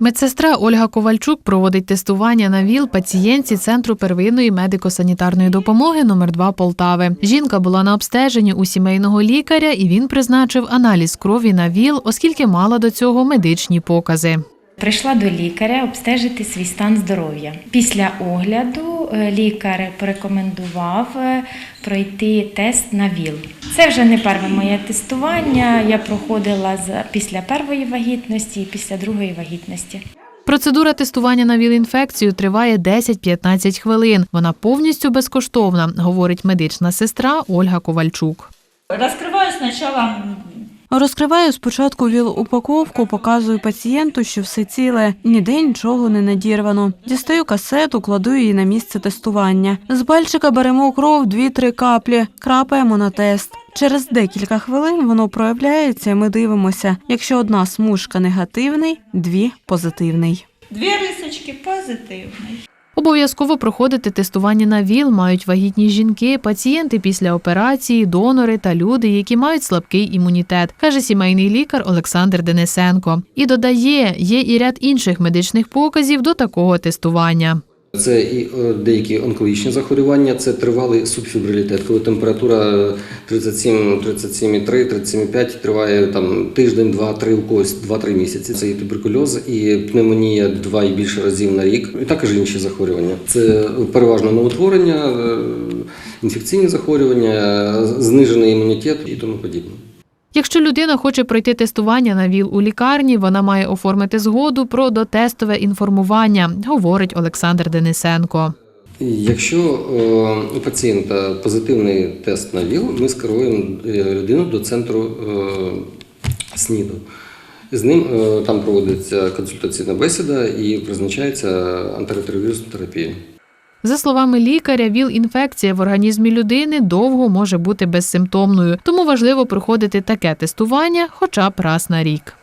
Медсестра Ольга Ковальчук проводить тестування на ВІЛ пацієнтці Центру первинної медико-санітарної допомоги номер 2 Полтави. Жінка була на обстеженні у сімейного лікаря, і він призначив аналіз крові на ВІЛ, оскільки мала до цього медичні покази. Прийшла до лікаря обстежити свій стан здоров'я. Після огляду лікар порекомендував е, пройти тест на ВІЛ. Це вже не перше моє тестування. Я проходила з- після першої вагітності і після другої вагітності. Процедура тестування на ВІЛ-інфекцію триває 10-15 хвилин. Вона повністю безкоштовна, говорить медична сестра Ольга Ковальчук. Раскрываю сначала Розкриваю спочатку ВІЛ-упаковку, показую пацієнту, що все ціле, ніде нічого не надірвано. Дістаю касету, кладу її на місце тестування. З пальчика беремо кров 2-3 каплі, крапаємо на тест. Через декілька хвилин воно проявляється, ми дивимося. Якщо одна смужка негативний, дві позитивний. две рисочки позитивный. Обов'язково проходити тестування на ВІЛ мають вагітні жінки, пацієнти після операції, донори та люди, які мають слабкий імунітет, каже сімейний лікар Олександр Денисенко. І додає, є і ряд інших медичних показів до такого тестування. Це і е, деякі онкологічні захворювання, це тривалий субфібрилітет, коли температура 37, 37,3, 37,5 триває там тиждень, два, три у когось, два-три місяці. Це і туберкульоз, і пневмонія два і більше разів на рік, і також інші захворювання. Це переважно новотворення, е, інфекційні захворювання, знижений імунітет і тому подібне. Якщо людина хоче пройти тестування на ВІЛ у лікарні, вона має оформити згоду про дотестове інформування, говорить Олександр Денисенко. Якщо е, у пацієнта позитивний тест на ВІЛ, ми скеруємо е, людину до центру е, СНІДу. З ним там проводиться консультаційна бесіда і призначається антиретровірусна терапія. За словами лікаря, ВІЛ-інфекція в організмі людини довго може бути безсимптомною, тому важливо проходити таке тестування хоча б раз на рік.